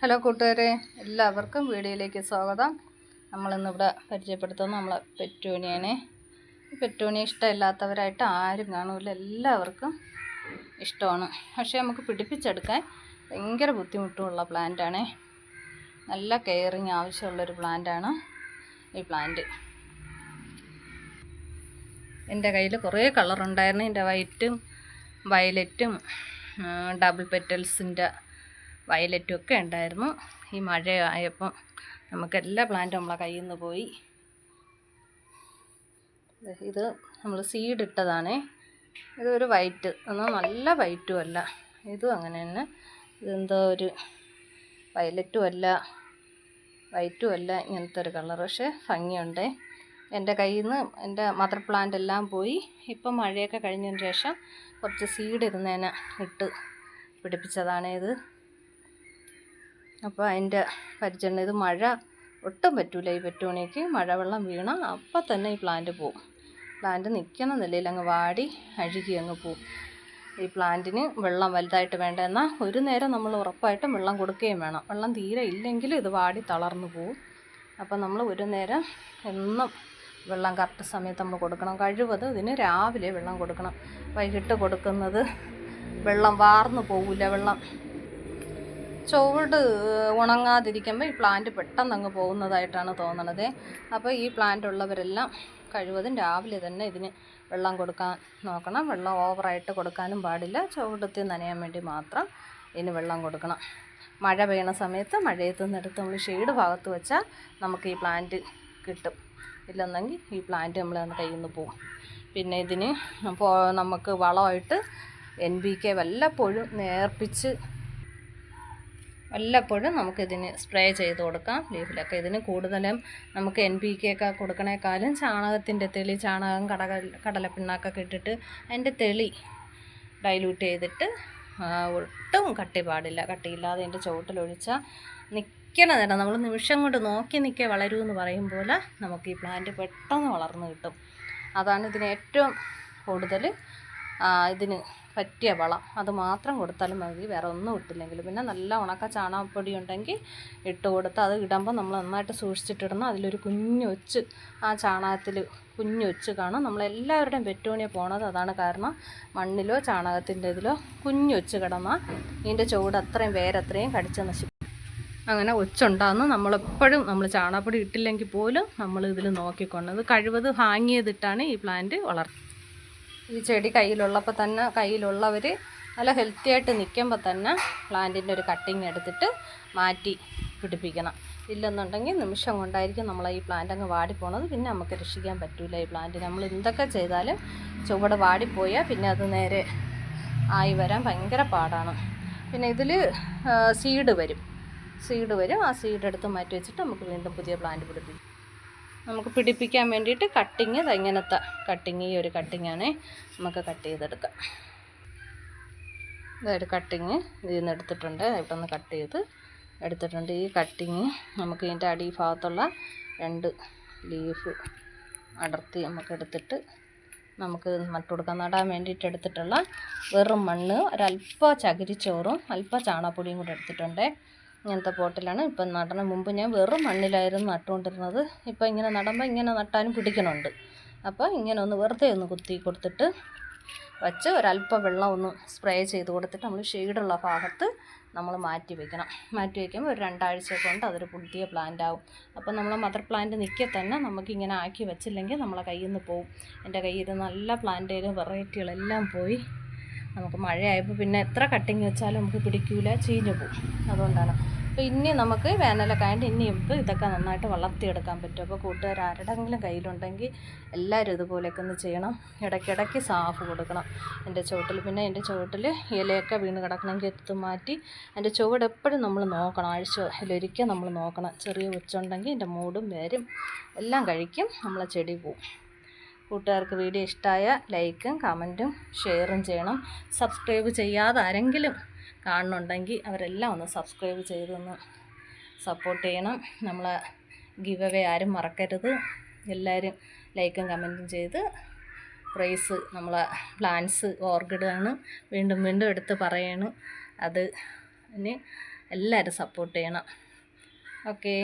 Hello കൂട്ടുകാരെ എല്ലാവർക്കും വീഡിയോയിലേക്ക് സ്വാഗതം. നമ്മളിന്നിവിടെ പരിചയപ്പെടുത്തുന്നത് നമ്മളെ പെറ്റൂണിയനെ പെറ്റൂണിയ ഇഷ്ടമില്ലാത്തവരായിട്ട് ആരും കാണൂല എല്ലാവർക്കും ഇഷ്ടമാണ്. പക്ഷേ നമുക്ക് പിടിപ്പിച്ചെടുക്കാൻ ഭയങ്കര ബുദ്ധിമുട്ടുമുള്ള പ്ലാന്റാണ്. നല്ല കെയറിങ് ആവശ്യമുള്ളൊരു പ്ലാന്റാണ് ഈ പ്ലാന്റ്. എന്റെ കയ്യിൽ കുറേ കളറുണ്ടായിരുന്നു. എന്റെ വൈറ്റും വയലറ്റും ഡബിൾ പെറ്റൽസിന്റെ വയലറ്റും ഒക്കെ ഉണ്ടായിരുന്നു. ഈ മഴ ആയപ്പം നമുക്ക് എല്ലാ പ്ലാന്റും നമ്മളെ കയ്യിൽ നിന്ന് പോയി. ഇത് നമ്മൾ സീഡ് ഇട്ടതാണേ. ഇതൊരു വൈറ്റ് എന്നാൽ നല്ല വൈറ്റും അല്ല. ഇതും അങ്ങനെ തന്നെ. ഇതെന്തോ ഒരു വയലറ്റും അല്ല വൈറ്റും അല്ല ഇങ്ങനത്തെ ഒരു കളർ പക്ഷേ ഭംഗിയുണ്ട്. എന്റെ കയ്യിൽ നിന്ന് എന്റെ മദർ പ്ലാന്റ് എല്ലാം പോയി. ഇപ്പം മഴയൊക്കെ കഴിഞ്ഞതിന് ശേഷം കുറച്ച് സീഡ് ഇരുന്നേനെ ഇട്ട് പിടിപ്പിച്ചതാണ് ഇത്. അപ്പോൾ അതിന്റെ പരിചരണം ഇത് മഴ ഒട്ടും പറ്റൂല. ഈ പെറ്റൂണിക്ക് മഴവെള്ളം വീണ അപ്പം തന്നെ ഈ പ്ലാന്റ് പോവും. പ്ലാന്റ് നിൽക്കുന്ന നിലയിൽ അങ്ങ് വാടി അഴുകി അങ്ങ് പോവും. ഈ പ്ലാന്റിന് വെള്ളം വലുതായിട്ട് വേണ്ട. എന്നാൽ ഒരു നേരം നമ്മൾ ഉറപ്പായിട്ടും വെള്ളം കൊടുക്കുകയും വേണം. വെള്ളം തീരെ ഇല്ലെങ്കിൽ ഇത് വാടി തളർന്നു പോവും. അപ്പം നമ്മൾ ഒരു നേരം എന്നും വെള്ളം കറക്റ്റ് സമയത്ത് നമ്മൾ കൊടുക്കണം. കഴിവത് ഇതിന് രാവിലെ വെള്ളം കൊടുക്കണം. വൈകിട്ട് കൊടുക്കുന്നത് വെള്ളം വാർന്നു പോവില്ല വെള്ളം. ചുവട് ഉണങ്ങാതിരിക്കുമ്പോൾ ഈ പ്ലാന്റ് പെട്ടെന്ന് അങ്ങ് പോകുന്നതായിട്ടാണ് തോന്നണത്. അപ്പോൾ ഈ പ്ലാന്റ് ഉള്ളവരെല്ലാം കഴിവതും രാവിലെ തന്നെ ഇതിന് വെള്ളം കൊടുക്കാൻ നോക്കണം. വെള്ളം ഓവറായിട്ട് കൊടുക്കാനും പാടില്ല. ചുവടത്തിൽ നനയാൻ വേണ്ടി മാത്രം ഇതിന് വെള്ളം കൊടുക്കണം. മഴ പെയ്യണ സമയത്ത് മഴയത്ത് നിന്നെടുത്ത് നമ്മൾ ഷെയ്ഡ് ഭാഗത്ത് വെച്ചാൽ നമുക്ക് ഈ പ്ലാന്റ് കിട്ടും. ഇല്ലെന്നെങ്കിൽ ഈ പ്ലാന്റ് നമ്മൾ കയ്യിൽ നിന്ന് പോകും പിന്നെ ഇതിന് നമുക്ക് വളമായിട്ട് എൻ ബി കെ വല്ലപ്പോഴും നേർപ്പിച്ച് വല്ലപ്പോഴും നമുക്കിതിന് സ്പ്രേ ചെയ്ത് കൊടുക്കാം. ലീഫിലൊക്കെ ഇതിന് കൂടുതലും നമുക്ക് എൻ പി കെ ഒക്കെ കൊടുക്കണേക്കാളും ചാണകത്തിന്റെ തെളി ചാണകം കടക കടലപ്പിണ്ണാക്കൊക്കെ ഇട്ടിട്ട് അതിന്റെ തെളി ഡൈലൂട്ട് ചെയ്തിട്ട് ഒട്ടും കട്ടി പാടില്ല. കട്ടിയില്ലാതെ അതിന്റെ ചുവട്ടിലൊഴിച്ചാൽ നിൽക്കണ നേരം. നമ്മൾ നിമിഷം കൊണ്ട് നോക്കി നിൽക്കേ വളരൂ എന്ന് പറയും പോലെ നമുക്ക് ഈ പ്ലാന്റ് പെട്ടെന്ന് വളർന്നു കിട്ടും. അതാണ് ഇതിന് ഏറ്റവും കൂടുതൽ ഇതിന് പറ്റിയ വളം. അത് മാത്രം കൊടുത്താലും മതി. വേറെ ഒന്നും ഇട്ടില്ലെങ്കിലും. പിന്നെ നല്ല ഉണക്ക ചാണകപ്പൊടി ഉണ്ടെങ്കിൽ ഇട്ട് കൊടുത്ത് അത് ഇടുമ്പോൾ നമ്മൾ നന്നായിട്ട് സൂക്ഷിച്ചിട്ടിടണം. അതിലൊരു കുഞ്ഞൊച്ച് ആ ചാണകത്തിൽ കുഞ്ഞൊച്ച് കാണും. നമ്മളെല്ലാവരുടെയും പെറ്റൂണിയ പോണത് അതാണ് കാരണം മണ്ണിലോ ചാണകത്തിന്റെ ഇതിലോ കുഞ്ഞൊച്ച് കിടന്നാൽ ഇതിന്റെ ചുവട് അത്രയും വേരത്രയും കടിച്ച് നശിക്കും. അങ്ങനെ ഒച്ചുണ്ടാകുന്നു നമ്മളെപ്പോഴും നമ്മൾ ചാണകപ്പൊടി ഇട്ടില്ലെങ്കിൽ പോലും നമ്മൾ ഇതിൽ നോക്കിക്കൊണ്ട് അത് കഴിവത് ഹാങ് ചെയ്തിട്ടാണ് ഈ പ്ലാന്റ് വളർത്തുന്നത്. ഈ ചെടി കയ്യിലുള്ളപ്പോൾ തന്നെ കയ്യിലുള്ളവർ നല്ല ഹെൽത്തി ആയിട്ട് നിൽക്കുമ്പോൾ തന്നെ പ്ലാന്റിന്റെ ഒരു കട്ടിങ് എടുത്തിട്ട് മാറ്റി പിടിപ്പിക്കണം. ഇല്ലെന്നുണ്ടെങ്കിൽ നിമിഷം കൊണ്ടായിരിക്കും നമ്മൾ ഈ പ്ലാന്റ് അങ്ങ് വാടിപ്പോണത്. പിന്നെ നമുക്ക് രക്ഷിക്കാൻ പറ്റില്ല ഈ പ്ലാന്റ് നമ്മൾ എന്തൊക്കെ ചെയ്താലും ചുവട് വാടിപ്പോയാൽ പിന്നെ അത് നേരെ ആയി വരാൻ ഭയങ്കര പാടാണ്. പിന്നെ ഇതിൽ സീഡ് വരും. സീഡ് വരും. ആ സീഡ് എടുത്ത് മാറ്റി വെച്ചിട്ട് നമുക്ക് വീണ്ടും പുതിയ പ്ലാന്റ് പിടിപ്പിക്കും. നമുക്ക് പിടിപ്പിക്കാൻ വേണ്ടിയിട്ട് കട്ടിങ് ഇങ്ങനത്തെ കട്ടിങ് ഈ ഒരു കട്ടിങ്ങാണ് നമുക്ക് കട്ട് ചെയ്തെടുക്കാം. ഇതൊരു കട്ടിങ് ഇതിൽ നിന്ന് എടുത്തിട്ടുണ്ട്. ഇവിടെ നിന്ന് കട്ട് ചെയ്ത് എടുത്തിട്ടുണ്ട്. ഈ കട്ടിങ് നമുക്ക് ഇതിന്റെ അടിഭാഗത്തുള്ള രണ്ട് ലീഫ് അടർത്തി നമുക്ക് എടുത്തിട്ട് നമുക്ക് നട്ടു കൊടുക്കാം. നടാൻ വേണ്ടിയിട്ട് എടുത്തിട്ടുള്ള വെറും മണ്ണ് ഒരല്പ ചകിരിച്ചോറും അല്പ ചാണകപ്പൊടിയും കൂടെ എടുത്തിട്ടുണ്ട്. ഇങ്ങനത്തെ പോട്ടിലാണ് ഇപ്പം നടണം മുമ്പ് ഞാൻ വെറും മണ്ണിലായിരുന്നു നട്ടുകൊണ്ടിരുന്നത്. ഇപ്പം ഇങ്ങനെ നടുമ്പോൾ ഇങ്ങനെ നട്ടാനും പിടിക്കണുണ്ട്. അപ്പോൾ ഇങ്ങനെ ഒന്ന് വെറുതെ ഒന്ന് കുത്തി കൊടുത്തിട്ട് വച്ച് ഒരല്പം വെള്ളം ഒന്ന് സ്പ്രേ ചെയ്ത് കൊടുത്തിട്ട് നമ്മൾ ഷെയ്ഡുള്ള ഭാഗത്ത് നമ്മൾ മാറ്റി വയ്ക്കണം മാറ്റി വയ്ക്കുമ്പോൾ ഒരു രണ്ടാഴ്ച കൊണ്ട് അതൊരു പുതിയ പ്ലാന്റ് ആവും. അപ്പോൾ നമ്മൾ മദർ പ്ലാന്റ് നിൽക്കെ തന്നെ നമുക്ക് ഇങ്ങനെ ആക്കി വെച്ചില്ലെങ്കിൽ നമ്മളെ കയ്യിൽ നിന്ന് പോവും. എന്റെ കയ്യിൽ നല്ല പ്ലാന്റേലും വെറൈറ്റികളെല്ലാം പോയി. നമുക്ക് മഴയായപ്പോൾ പിന്നെ എത്ര കട്ടിങ് വെച്ചാലും നമുക്ക് പിടിക്കൂല ചീഞ്ഞു പോകും അതുകൊണ്ടാണ്. അപ്പോൾ ഇനി നമുക്ക് വേനലൊക്കെ ആയതുകൊണ്ട് ഇനി ഇപ്പോൾ ഇതൊക്കെ നന്നായിട്ട് വളർത്തിയെടുക്കാൻ പറ്റും. അപ്പോൾ കൂട്ടുകാർ ആരുടെങ്കിലും കയ്യിലുണ്ടെങ്കിൽ എല്ലാവരും ഇതുപോലെയൊക്കെ ഒന്ന് ചെയ്യണം. ഇടയ്ക്കിടയ്ക്ക് സാഫ് കൊടുക്കണം. എന്റെ ചുവട്ടിൽ പിന്നെ എന്റെ ചുവട്ടിൽ ഇലയൊക്കെ വീണ് കിടക്കണമെങ്കിൽ എടുത്ത് മാറ്റി എന്റെ ചുവട് എപ്പോഴും നമ്മൾ നോക്കണം. ആഴ്ച അതിലൊരിക്കൽ നമ്മൾ നോക്കണം. ചെറിയ ഉച്ചുണ്ടെങ്കിൽ എന്റെ മൂടും വേരും. എല്ലാം കഴിക്കും. നമ്മളെ ചെടി പോവും. കൂട്ടുകാർക്ക് വീഡിയോ ഇഷ്ടമായ ലൈക്കും കമന്റും ഷെയറും ചെയ്യണം. സബ്സ്ക്രൈബ് ചെയ്യാതെ ആരെങ്കിലും കാണുന്നുണ്ടെങ്കിൽ അവരെല്ലാം ഒന്ന് സബ്സ്ക്രൈബ് ചെയ്തൊന്ന് സപ്പോർട്ട് ചെയ്യണം. നമ്മളെ ഗിവ് അവേ ആരും മറക്കരുത്. എല്ലാവരും ലൈക്കും കമന്റും ചെയ്ത് പ്രൈസ് നമ്മളെ പ്ലാന്റ്സ് ഓർക്കിഡാണ്. വീണ്ടും വീണ്ടും എടുത്ത് പറയണം. അത് എല്ലാവരും സപ്പോർട്ട് ചെയ്യണം. ഓക്കേ.